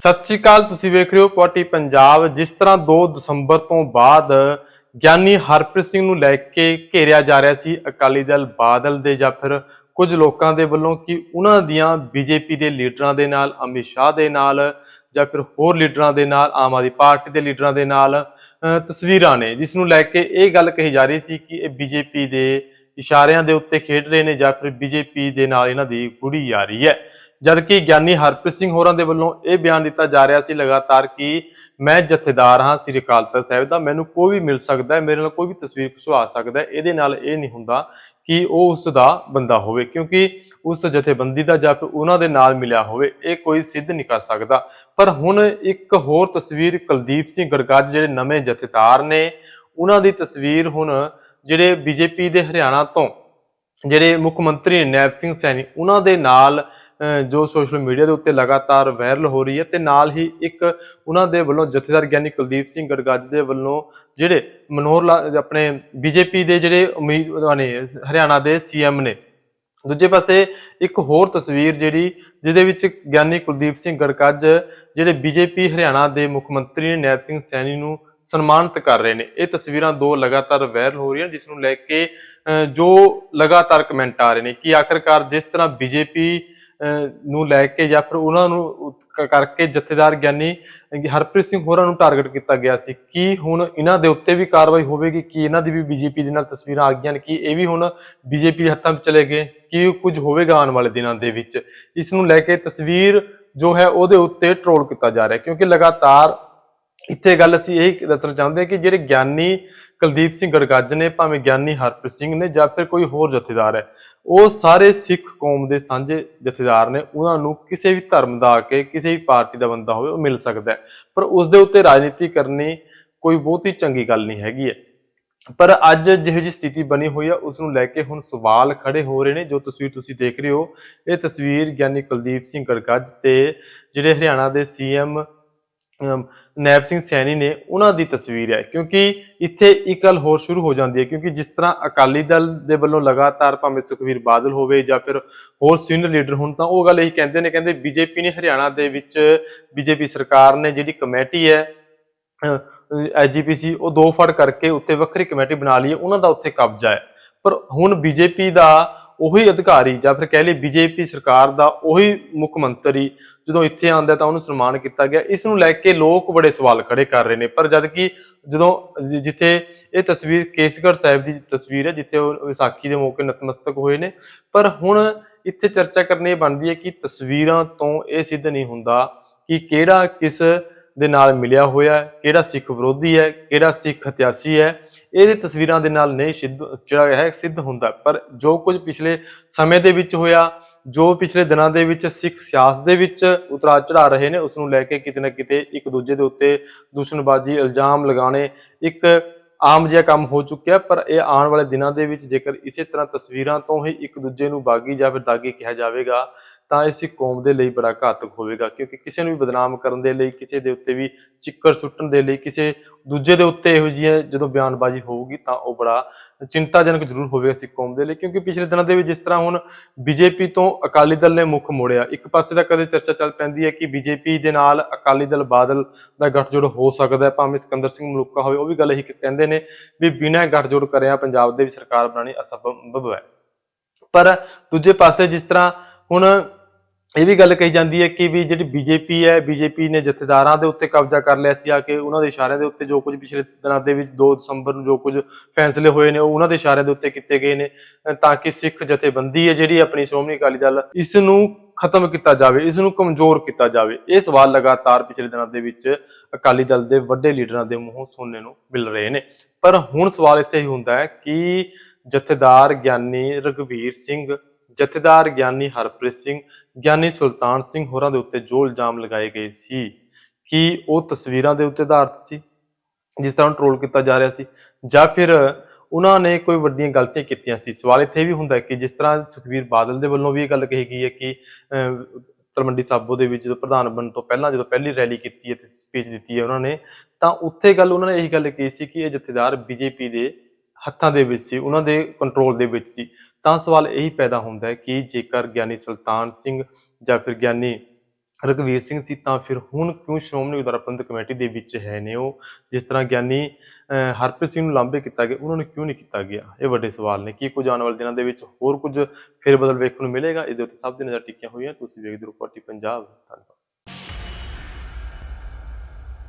ਸਤਿ ਸ਼੍ਰੀ ਅਕਾਲ, ਤੁਸੀਂ ਵੇਖ ਰਹੇ ਹੋ ਪਾਰਟੀ ਪੰਜਾਬ। ਜਿਸ ਤਰ੍ਹਾਂ 2 ਦਸੰਬਰ ਤੋਂ ਬਾਅਦ ਗਿਆਨੀ ਹਰਪ੍ਰੀਤ ਸਿੰਘ ਨੂੰ ਲੈ ਕੇ ਘੇਰਿਆ ਜਾ ਰਿਹਾ ਸੀ ਅਕਾਲੀ ਦਲ ਬਾਦਲ ਦੇ ਜਾਂ ਫਿਰ ਕੁਝ ਲੋਕਾਂ ਦੇ ਵੱਲੋਂ ਕਿ ਉਹਨਾਂ ਦੀਆਂ ਬੀਜੇਪੀ ਦੇ ਲੀਡਰਾਂ ਦੇ ਨਾਲ, ਅਮਿਤ ਸ਼ਾਹ ਦੇ ਨਾਲ ਜਾਂ ਫਿਰ ਹੋਰ ਲੀਡਰਾਂ ਦੇ ਨਾਲ, ਆਮ ਆਦਮੀ ਪਾਰਟੀ ਦੇ ਲੀਡਰਾਂ ਦੇ ਨਾਲ ਤਸਵੀਰਾਂ ਨੇ। ਜਿਸ ਨੂੰ ਲੈ ਕੇ ਇਹ ਗੱਲ ਕਹੀ ਜਾ ਰਹੀ ਸੀ ਕਿ ਇਹ ਬੀਜੇਪੀ ਦੇ ਇਸ਼ਾਰਿਆਂ ਦੇ ਉੱਤੇ ਖੇਡ ਰਹੇ ਨੇ ਜਾਂ ਫਿਰ ਬੀਜੇਪੀ ਦੇ ਨਾਲ ਇਹਨਾਂ ਦੀ ਗੁੜੀ ਜਾ ਰਹੀ ਹੈ। ਜਦਕਿ ਗਿਆਨੀ ਹਰਪ੍ਰੀਤ ਸਿੰਘ ਹੋਰਾਂ ਦੇ ਵੱਲੋਂ ਇਹ ਬਿਆਨ ਦਿੱਤਾ ਜਾ ਰਿਹਾ ਸੀ ਲਗਾਤਾਰ ਕਿ ਮੈਂ ਜਥੇਦਾਰ ਹਾਂ, ਸ੍ਰੀ ਅਕਾਲ ਤਖਤ ਸਾਹਿਬ ਦਾ, ਮੈਨੂੰ ਕੋਈ ਵੀ ਮਿਲ ਸਕਦਾ ਹੈ, ਮੇਰੇ ਨਾਲ ਕੋਈ ਵੀ ਤਸਵੀਰ ਖਿਚਵਾ ਸਕਦਾ ਹੈ। ਇਹਦੇ ਨਾਲ ਇਹ ਨਹੀਂ ਹੁੰਦਾ ਕਿ ਉਹ ਉਸ ਦਾ ਬੰਦਾ ਹੋਵੇ, ਕਿਉਂਕਿ ਉਸ ਜਥੇਬੰਦੀ ਦਾ ਜਾਂ ਫਿਰ ਉਹਨਾਂ ਦੇ ਨਾਲ ਮਿਲਿਆ ਹੋਵੇ, ਇਹ ਕੋਈ ਸਿੱਧ ਨਹੀਂ ਕਰ ਸਕਦਾ। ਪਰ ਹੁਣ ਇੱਕ ਹੋਰ ਤਸਵੀਰ ਕੁਲਦੀਪ ਸਿੰਘ ਗੜਗੱਜ, ਜਿਹੜੇ ਨਵੇਂ ਜਥੇਦਾਰ ਨੇ, ਉਹਨਾਂ ਦੀ ਤਸਵੀਰ ਹੁਣ ਜਿਹੜੇ ਬੀਜੇਪੀ ਦੇ ਹਰਿਆਣਾ ਤੋਂ, ਜਿਹੜੇ ਮੁੱਖ ਮੰਤਰੀ ਨੈਬ ਸਿੰਘ ਸੈਣੀ, ਉਹਨਾਂ ਦੇ ਨਾਲ ਜੋ ਸੋਸ਼ਲ ਮੀਡੀਆ ਦੇ ਉੱਤੇ ਲਗਾਤਾਰ ਵਾਇਰਲ ਹੋ ਰਹੀ ਹੈ ਤੇ ਨਾਲ ਹੀ ਇੱਕ ਉਹਨਾਂ ਦੇ ਵੱਲੋਂ ਜਥੇਦਾਰ ਗਿਆਨੀ ਕੁਲਦੀਪ ਸਿੰਘ ਗੜਗੱਜ ਦੇ ਵੱਲੋਂ ਜਿਹੜੇ ਮਨੋਹਰ ਲਾਲ ਆਪਣੇ ਬੀਜੇਪੀ ਦੇ ਜਿਹੜੇ ਉਮੀਦਵਾਰ ਨੇ ਹਰਿਆਣਾ ਦੇ ਸੀਐਮ ਨੇ। ਦੂਜੇ ਪਾਸੇ ਇੱਕ ਹੋਰ ਤਸਵੀਰ ਜਿਹੜੀ ਜਿਹਦੇ ਵਿੱਚ ਗਿਆਨੀ ਕੁਲਦੀਪ ਸਿੰਘ ਗੜਗੱਜ ਜਿਹੜੇ ਬੀਜੇਪੀ ਹਰਿਆਣਾ ਦੇ ਮੁੱਖ ਮੰਤਰੀ ਨੇ ਨੈਬ ਸਿੰਘ ਸੈਣੀ ਨੂੰ ਸਨਮਾਨਿਤ ਕਰ ਰਹੇ ਨੇ। ਇਹ ਤਸਵੀਰਾਂ ਦੋ ਲਗਾਤਾਰ ਵਾਇਰਲ ਹੋ ਰਹੀਆਂ ਜਿਸ ਨੂੰ ਲੈ ਕੇ ਅਹ, ਜੋ ਲਗਾਤਾਰ ਕਮੈਂਟ ਆ ਰਹੇ ਨੇ ਕਿ ਆਖਰਕਾਰ ਜਿਸ ਤਰ੍ਹਾਂ ਬੀਜੇਪੀ ਨੂੰ ਲੈ ਕੇ ਜਾਂ ਫਿਰ ਉਹਨਾਂ ਨੂੰ ਕਰਕੇ ਜਥੇਦਾਰ ਗਿਆਨੀ ਹਰਪ੍ਰੀਤ ਸਿੰਘ ਹੋਰਾਂ ਨੂੰ ਟਾਰਗੇਟ ਕੀਤਾ ਗਿਆ ਸੀ। ਕੀ ਹੁਣ ਇਹਨਾਂ ਦੇ ਉੱਤੇ ਵੀ ਕਾਰਵਾਈ ਹੋਵੇਗੀ? ਕੀ ਇਹਨਾਂ ਦੀ ਵੀ ਬੀਜੇਪੀ ਦੇ ਨਾਲ ਤਸਵੀਰਾਂ ਆ ਗਈਆਂ ਨੇ? ਕਿ ਇਹ ਵੀ ਹੁਣ ਬੀਜੇਪੀ ਦੇ ਹੱਥਾਂ ਵਿੱਚ ਚਲੇ ਗਏ? ਕੀ ਕੁਝ ਹੋਵੇਗਾ ਆਉਣ ਵਾਲੇ ਦਿਨਾਂ ਦੇ ਵਿੱਚ? ਇਸ ਨੂੰ ਲੈ ਕੇ ਤਸਵੀਰ ਜੋ ਹੈ ਉਹਦੇ ਉੱਤੇ ਟ੍ਰੋਲ ਕੀਤਾ ਜਾ ਰਿਹਾ ਕਿਉਂਕਿ ਲਗਾਤਾਰ ਇੱਥੇ ਗੱਲ ਅਸੀਂ ਇਹ ਦੱਸਣਾ ਚਾਹੁੰਦੇ ਹਾਂ ਕਿ ਜਿਹੜੇ ਗਿਆਨੀ ਕੁਲਦੀਪ ਸਿੰਘ ਗੜਗੱਜ ਨੇ, ਭਾਵੇਂ ਗਿਆਨੀ ਹਰਪ੍ਰੀਤ ਸਿੰਘ ਨੇ ਜਾਂ ਫਿਰ ਕੋਈ ਹੋਰ ਜਥੇਦਾਰ ਹੈ, ਉਹ ਸਾਰੇ ਸਿੱਖ ਕੌਮ ਦੇ ਸਾਂਝੇ ਜਥੇਦਾਰ ਨੇ, ਉਹਨਾਂ ਨੂੰ ਕਿਸੇ ਵੀ ਧਰਮ ਦਾ ਆ ਕੇ ਕਿਸੇ ਵੀ ਪਾਰਟੀ ਦਾ ਬੰਦਾ ਹੋਵੇ, ਉਹ ਮਿਲ ਸਕਦਾ ਹੈ। ਪਰ ਉਸ ਦੇ ਉੱਤੇ ਰਾਜਨੀਤੀ ਕਰਨੀ ਕੋਈ ਬਹੁਤੀ ਚੰਗੀ ਗੱਲ ਨਹੀਂ ਹੈਗੀ ਹੈ। ਪਰ ਅੱਜ ਜਿਹੋ ਜਿਹੀ ਸਥਿਤੀ ਬਣੀ ਹੋਈ ਆ ਉਸ ਨੂੰ ਲੈ ਕੇ ਹੁਣ ਸਵਾਲ ਖੜੇ ਹੋ ਰਹੇ ਨੇ, ਜੋ ਤਸਵੀਰ ਤੁਸੀਂ ਦੇਖ ਰਹੇ ਹੋ, ਇਹ ਤਸਵੀਰ ਗਿਆਨੀ ਕੁਲਦੀਪ ਸਿੰਘ ਗੜਗੱਜ ਤੇ ਜਿਹੜੇ ਹਰਿਆਣਾ ਦੇ ਸੀਐਮ ਨੈਬ ਸਿੰਘ ਸੈਣੀ ਨੇ ਉਹਨਾਂ ਦੀ ਤਸਵੀਰ ਹੈ, ਕਿਉਂਕਿ ਇੱਥੇ ਇੱਕ ਗੱਲ ਹੋਰ ਸ਼ੁਰੂ ਹੋ ਜਾਂਦੀ ਹੈ, ਕਿਉਂਕਿ ਜਿਸ ਤਰ੍ਹਾਂ ਅਕਾਲੀ ਦਲ ਦੇ ਵੱਲੋਂ ਲਗਾਤਾਰ ਭਾਵੇਂ ਸੁਖਵੀਰ ਬਾਦਲ ਹੋਵੇ ਜਾਂ ਫਿਰ ਹੋਰ ਸੀਨੀਅਰ ਲੀਡਰ ਹੋਣ, ਤਾਂ ਉਹ ਗੱਲ ਇਹੀ ਕਹਿੰਦੇ ਨੇ, ਕਹਿੰਦੇ ਬੀਜੇਪੀ ਨੇ ਹਰਿਆਣਾ ਦੇ ਵਿੱਚ ਬੀਜੇਪੀ ਸਰਕਾਰ ਨੇ ਜਿਹੜੀ ਕਮੇਟੀ ਹੈ ਐਜੀਪੀਸੀ, ਉਹ ਦੋ ਫੜ ਕਰਕੇ ਉੱਤੇ ਵੱਖਰੀ ਕਮੇਟੀ ਬਣਾ ਲਈ ਹੈ, ਉਹਨਾਂ ਦਾ ਉੱਥੇ ਕਬਜ਼ਾ ਹੈ। ਪਰ ਹੁਣ ਬੀਜੇਪੀ ਦਾ ਉਹੀ ਅਧਿਕਾਰੀ ਜਾਂ ਫਿਰ ਕਹਿ ਲਈ ਬੀਜੇਪੀ ਸਰਕਾਰ ਦਾ ਉਹੀ ਮੁੱਖ ਮੰਤਰੀ ਜਦੋਂ ਇੱਥੇ ਆਉਂਦਾ ਤਾਂ ਉਹਨੂੰ ਸਨਮਾਨ ਕੀਤਾ ਗਿਆ। ਇਸ ਨੂੰ ਲੈ ਕੇ ਲੋਕ ਬੜੇ ਸਵਾਲ ਖੜੇ ਕਰ ਰਹੇ ਨੇ। ਪਰ ਜਦ ਕਿ ਜਦੋਂ ਜਿੱਥੇ ਇਹ ਤਸਵੀਰ ਕੇਸਗੜ੍ਹ ਸਾਹਿਬ ਦੀ ਤਸਵੀਰ ਹੈ, ਜਿੱਥੇ ਉਹ ਵਿਸਾਖੀ ਦੇ ਮੌਕੇ ਨਤਮਸਤਕ ਹੋਏ ਨੇ। ਪਰ ਹੁਣ ਇੱਥੇ ਚਰਚਾ ਕਰਨੀ ਇਹ ਬਣਦੀ ਹੈ ਕਿ ਤਸਵੀਰਾਂ ਤੋਂ ਇਹ ਸਿੱਧ ਨਹੀਂ ਹੁੰਦਾ ਕਿ ਕਿਹੜਾ ਕਿਸ ਦੇ ਨਾਲ ਮਿਲਿਆ ਹੋਇਆ ਹੈ, ਕਿਹੜਾ ਸਿੱਖ ਵਿਰੋਧੀ ਹੈ, ਕਿਹੜਾ ਸਿੱਖ ਹਤਿਆਸੀ ਹੈ, ਇਹਦੇ ਤਸਵੀਰਾਂ ਦੇ ਨਾਲ ਨਹੀਂ ਸਿੱਧ, ਜਿਹੜਾ ਹੈ, ਸਿੱਧ ਹੁੰਦਾ ਪਰ ਜੋ ਕੁਝ ਪਿਛਲੇ ਸਮੇਂ ਦੇ ਵਿੱਚ ਹੋਇਆ, ਜੋ ਪਿਛਲੇ ਦਿਨਾਂ ਦੇ ਵਿੱਚ ਸਿੱਖ ਸਿਆਸਤ ਦੇ ਵਿੱਚ ਉਤਰਾ ਚੜਾ ਰਹੇ ਨੇ ਉਸ ਨੂੰ ਲੈ ਕੇ ਕਿਤੇ ਨਾ ਕਿਤੇ ਇੱਕ ਦੂਜੇ ਦੇ ਉੱਤੇ ਦੂਸ਼ਣਬਾਜ਼ੀ, ਇਲਜ਼ਾਮ ਲਗਾਉਣੇ ਇੱਕ ਆਮ ਜਿਹਾ ਕੰਮ ਹੋ ਚੁੱਕਿਆ, ਪਰ ਇਹ ਆਉਣ ਵਾਲੇ ਦਿਨਾਂ ਦੇ ਵਿੱਚ ਜੇਕਰ ਇਸੇ ਤਰ੍ਹਾਂ ਤਸਵੀਰਾਂ ਤੋਂ ਹੀ ਇੱਕ ਦੂਜੇ ਨੂੰ ਬਾਗੀ ਜਾਂ ਫਿਰ ਦਾਗੀ ਕਿਹਾ ਜਾਵੇਗਾ ਤਾਂ ਇਸ ਕੌਮ ਦੇ ਲਈ ਬੜਾ ਘਾਤਕ ਹੋਵੇਗਾ, ਕਿਉਂਕਿ ਕਿਸੇ ਨੂੰ ਵੀ ਬਦਨਾਮ ਕਰਨ ਦੇ ਲਈ, ਕਿਸੇ ਦੇ ਉੱਤੇ ਵੀ ਚਿੱਕਰ ਸੁੱਟਣ ਦੇ ਲਈ, ਕਿਸੇ ਦੂਜੇ ਦੇ ਉੱਤੇ ਇਹੋ ਜਿਹੀ ਜਦੋਂ ਬਿਆਨਬਾਜ਼ੀ ਹੋਊਗੀ ਤਾਂ ਉਹ ਬੜਾ ਚਿੰਤਾਜਨਕ ਜ਼ਰੂਰ ਹੋਵੇਗਾ ਸਿੱਖ ਕੌਮ ਦੇ ਲਈ, ਕਿਉਂਕਿ ਪਿਛਲੇ ਦਿਨਾਂ ਦੇ ਵਿੱਚ ਜਿਸ ਤਰ੍ਹਾਂ ਹੁਣ ਬੀਜੇਪੀ ਤੋਂ ਅਕਾਲੀ ਦਲ ਨੇ ਮੁੱਖ ਮੋੜਿਆ, ਇੱਕ ਪਾਸੇ ਤਾਂ ਕਦੇ ਚਰਚਾ ਚੱਲ ਪੈਂਦੀ ਹੈ ਕਿ ਬੀਜੇਪੀ ਦੇ ਨਾਲ ਅਕਾਲੀ ਦਲ ਬਾਦਲ ਦਾ ਗੱਠਜੋੜ ਹੋ ਸਕਦਾ ਹੈ, ਭਾਵੇਂ ਸਿਕੰਦਰ ਸਿੰਘ ਮਲੂਕਾ ਹੋਵੇ, ਉਹ ਵੀ ਗੱਲ ਹੀ ਕਹਿੰਦੇ ਨੇ ਵੀ ਬਿਨਾਂ ਗੱਠਜੋੜ ਕਰਿਆ ਪੰਜਾਬ ਦੇ ਵੀ ਸਰਕਾਰ ਬਣਾਉਣੀ ਅਸੰਭਵ ਹੈ। ਪਰ ਦੂਜੇ ਪਾਸੇ ਜਿਸ ਤਰ੍ਹਾਂ ਹੁਣ ਇਹ ਵੀ ਗੱਲ ਕਹੀ ਜਾਂਦੀ ਹੈ ਕਿ ਵੀ ਜਿਹੜੀ ਬੀਜੇਪੀ ਹੈ, ਬੀਜੇਪੀ ਨੇ ਜਥੇਦਾਰਾਂ ਦੇ ਉੱਤੇ ਕਬਜ਼ਾ ਕਰ ਲਿਆ ਸੀ, ਆ ਕੇ ਉਹਨਾਂ ਦੇ ਇਸ਼ਾਰਿਆਂ ਦੇ ਉੱਤੇ ਜੋ ਕੁਝ ਪਿਛਲੇ ਦਿਨਾਂ ਦੇ ਵਿੱਚ 2 ਦਸੰਬਰ ਨੂੰ ਜੋ ਕੁਝ ਫੈਸਲੇ ਹੋਏ ਨੇ, ਉਹ ਉਹਨਾਂ ਦੇ ਇਸ਼ਾਰਿਆਂ ਦੇ ਉੱਤੇ ਕੀਤੇ ਗਏ ਨੇ ਤਾਂ ਕਿ ਸਿੱਖ ਜਥੇਬੰਦੀ ਹੈ ਜਿਹੜੀ ਆਪਣੀ ਸ਼੍ਰੋਮਣੀ ਅਕਾਲੀ ਦਲ ਇਸ ਨੂੰ ਖਤਮ ਕੀਤਾ ਜਾਵੇ ਇਸ ਨੂੰ ਕਮਜ਼ੋਰ ਕੀਤਾ ਜਾਵੇ। ਇਹ ਸਵਾਲ ਲਗਾਤਾਰ ਪਿਛਲੇ ਦਿਨਾਂ ਦੇ ਵਿੱਚ ਅਕਾਲੀ ਦਲ ਦੇ ਵੱਡੇ ਲੀਡਰਾਂ ਦੇ ਮੂੰਹੋਂ ਸੁਣਨੇ ਨੂੰ ਮਿਲ ਰਹੇ ਨੇ। ਪਰ ਹੁਣ ਸਵਾਲ ਇੱਥੇ ਹੀ ਹੁੰਦਾ ਹੈ ਕਿ ਜਥੇਦਾਰ ਗਿਆਨੀ ਰਗਵੀਰ ਸਿੰਘ ਜਥੇਦਾਰ ਗਿਆਨੀ ਹਰਪ੍ਰੀਤ ਸਿੰਘ ਗਿਆਨੀ ਸੁਲਤਾਨ ਸਿੰਘ ਹੋਰਾਂ ਦੇ ਉੱਤੇ ਜੋ ਇਲਜ਼ਾਮ ਲਗਾਏ ਗਏ ਸੀ ਕਿ ਉਹ ਤਸਵੀਰਾਂ ਦੇ ਉੱਤੇ ਆਧਾਰਿਤ ਸੀ ਜਿਸ ਤਰ੍ਹਾਂ ਟ੍ਰੋਲ ਕੀਤਾ ਜਾ ਰਿਹਾ ਸੀ ਜਾਂ ਫਿਰ ਉਹਨਾਂ ਨੇ ਕੋਈ ਵੱਡੀਆਂ ਗਲਤੀਆਂ ਕੀਤੀਆਂ ਸੀ। ਸਵਾਲ ਇੱਥੇ ਇਹ ਵੀ ਹੁੰਦਾ ਕਿ ਜਿਸ ਤਰ੍ਹਾਂ ਸੁਖਵੀਰ ਬਾਦਲ ਦੇ ਵੱਲੋਂ ਵੀ ਇਹ ਗੱਲ ਕਹੀ ਗਈ ਹੈ ਕਿ ਅਹ, ਤਲਵੰਡੀ ਸਾਬੋ ਦੇ ਵਿੱਚ ਜਦੋਂ ਪ੍ਰਧਾਨ ਬਣਨ ਤੋਂ ਪਹਿਲਾਂ ਜਦੋਂ ਪਹਿਲੀ ਰੈਲੀ ਕੀਤੀ ਹੈ ਤੇ ਸਪੀਚ ਦਿੱਤੀ ਹੈ ਉਹਨਾਂ ਨੇ ਤਾਂ ਉੱਥੇ ਗੱਲ ਉਹਨਾਂ ਨੇ ਇਹੀ ਗੱਲ ਕਹੀ ਸੀ ਕਿ ਇਹ ਜਥੇਦਾਰ ਬੀਜੇਪੀ ਦੇ ਹੱਥਾਂ ਦੇ ਵਿੱਚ ਸੀ ਉਹਨਾਂ ਦੇ ਕੰਟਰੋਲ ਦੇ ਵਿੱਚ ਸੀ। ਤਾਂ ਸਵਾਲ ਇਹੀ ਪੈਦਾ ਹੁੰਦਾ ਹੈ ਕਿ ਜੇਕਰ ਗਿਆਨੀ ਸੁਲਤਾਨ ਸਿੰਘ ਜਾਂ ਫਿਰ ਗਿਆਨੀ ਰਘਵੀਰ ਸਿੰਘ ਸੀ, ਤਾਂ ਫਿਰ ਹੁਣ ਕਿਉਂ ਸ਼੍ਰੋਮਣੀ ਗੁਰਦੁਆਰਾ ਪ੍ਰਬੰਧਕ ਕਮੇਟੀ ਦੇ ਵਿੱਚ ਹੈ ਨੇ ਉਹ? ਜਿਸ ਤਰ੍ਹਾਂ ਗਿਆਨੀ ਹਰਪ੍ਰੀਤ ਸਿੰਘ ਨੂੰ ਲਾਂਭੇ ਕੀਤਾ ਗਿਆ, ਉਹਨਾਂ ਨੂੰ ਕਿਉਂ ਨਹੀਂ ਕੀਤਾ ਗਿਆ? ਇਹ ਵੱਡੇ ਸਵਾਲ ਨੇ। ਕੀ ਕੁਝ ਆਉਣ ਵਾਲੇ ਦਿਨਾਂ ਦੇ ਵਿੱਚ ਹੋਰ ਕੁਝ ਫੇਰ ਬਦਲ ਵੇਖਣ ਨੂੰ ਮਿਲੇਗਾ? ਇਹਦੇ ਉੱਤੇ ਸਭ ਦੀ ਨਜ਼ਰ ਟਿਕੀਆਂ ਹੋਈਆਂ। ਤੁਸੀਂ ਵੇਖਦੇ ਰਹੋ ਪਾਰਟੀ ਪੰਜਾਬ। ਧੰਨਵਾਦ।